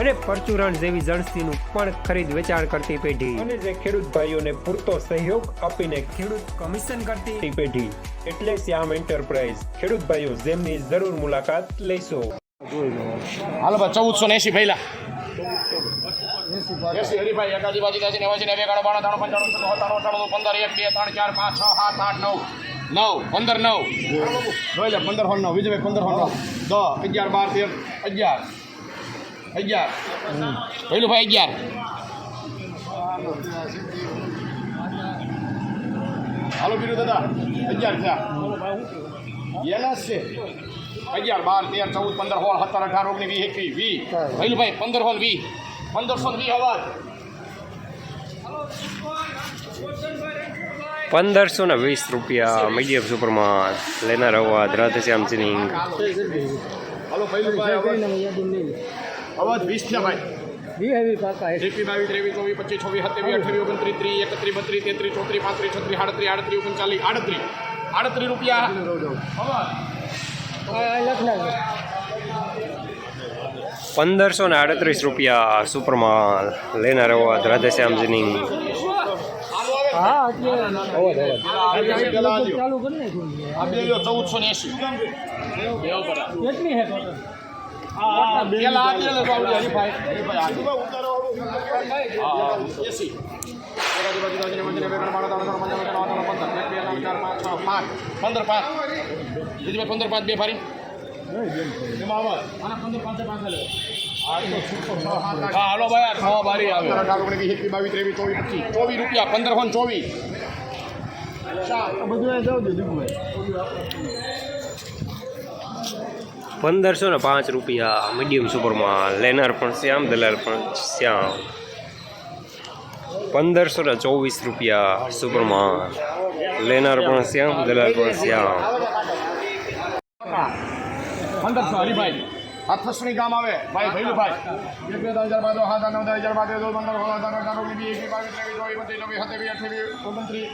અને પરચુરણ જેવી જણસીનું પણ ખરીદ વેચાણ કરતી પેઢી. અને જે ખેડૂત ભાઈઓને પૂરતો સહયોગ આપીને ખેડૂત કમિશન કરતી પેઢી. એટલે શ્યામ એન્ટરપ્રાઇઝ. ખેડૂત ભાઈઓ જેમની જરૂર મુલાકાત લેશો. હાલ ભાઈ ચૌદસો ને એસી પહેલા એસી હરીભાઈ એકાદી બાજી ત્યાંસી નેવાસી નેવે એકાણું બાણું ત્રાણું પંચાણું સત્તાણું અઠાણું પંદર એક બે ત્રણ ચાર પાંચ છ સાત આઠ નવ. નવ પંદર નવ. જોઈ લે પંદર હો નવ. વિજયભાઈ પંદર હો નવ દસ અગિયાર બાર તેર અગિયાર. અગિયાર. પહેલું ભાઈ અગિયાર. હાલો બીજું દાદા અગિયાર થયા. જ છે. અગિયાર બાર તેર ચૌદ પંદર સોળ સત્તર અઢાર ઓગણીસ વીસ એકવીસ વીસ. પહેલું ભાઈ પંદર સોળ વી પંદરસો વીસ અવાજ. પંદરસો ને વીસ રૂપિયા મીડિયમ સુપરમાં લેનાર અવાજ રાધેશ્યામ સિંહ હાલો અવાજ વીસ થયા ભાઈ. એકવીસ બાવીસ ત્રેવીસ ચોવીસ પચીસ છવ્વીસ સત્યાવીસ અઠાવીસ ઓગણત્રીસ ત્રીસ એકત્રીસ બત્રીસ તેત્રીસ ચોત્રીસ પાંત્રીસ છત્રીસ આડત્રીસ આડત્રીસ ઓગણચાલીસ આડત્રીસ. આડત્રીસ રૂપિયા. પંદરસો ને આડત્રીસ રૂપિયા સુપરમાં લેનાર અવાજ રાધેશ્યામજીની. સિંહ આ બે ચૌદસો ને એસી પેલા આ બે લ્યો બાવળી હરીભાઈ હરીભાઈ હા, હા, એસી એકાદી બાજુ બાજુને મંદિરે બે ગણ બાણું ત્રણ ત્રણ પંચાવન ત્રણ ત્રણ પંદર પાંચ પંદર બીજી પંદર પાંચ બે ફારી પંદર હાલો ભાઈ છ બારી આવે. અઢાર ઓગણીસ વીસ એકવીસ બાવીસ ત્રેવીસ ચોવીસ. બધું ચોવીસ રૂપિયા પંદર ને ચોવીસ પંદરસો ને પાંચ રૂપિયા મીડિયમ સુપરમાં લેનાર પણ શ્યામ, દલાલ પણ શ્યામ. પંદરસો ને ચોવીસ રૂપિયા સુપરમાં લેનાર પણ શ્યામ, દલાલ પણ શ્યામ. પંદરસો, હરીભાઈ. આ થસણી ગામ આવે. ભાઈ ભૈલું ભાઈ એક બે હજાર બાદ સાત નવ હજાર બાદ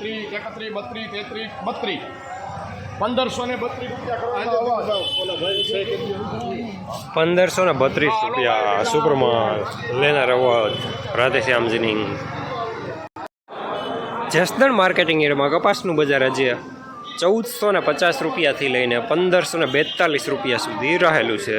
ત્રીસ એકત્રીસ બત્રીસ તેત્રીસ બત્રીસ પંદરસો ને બત્રીસ રૂપિયા પંદરસો ને બત્રીસ રૂપિયા સુપરમાં લેનાર અવાજ રાધેશ્યામજીની જસદણ માર્કેટિંગ એરિયામાં કપાસનું બજાર આજે ચૌદસો ને પચાસ રૂપિયાથી લઈને પંદરસો ને બેતાલીસ રૂપિયા સુધી રહેલું છે.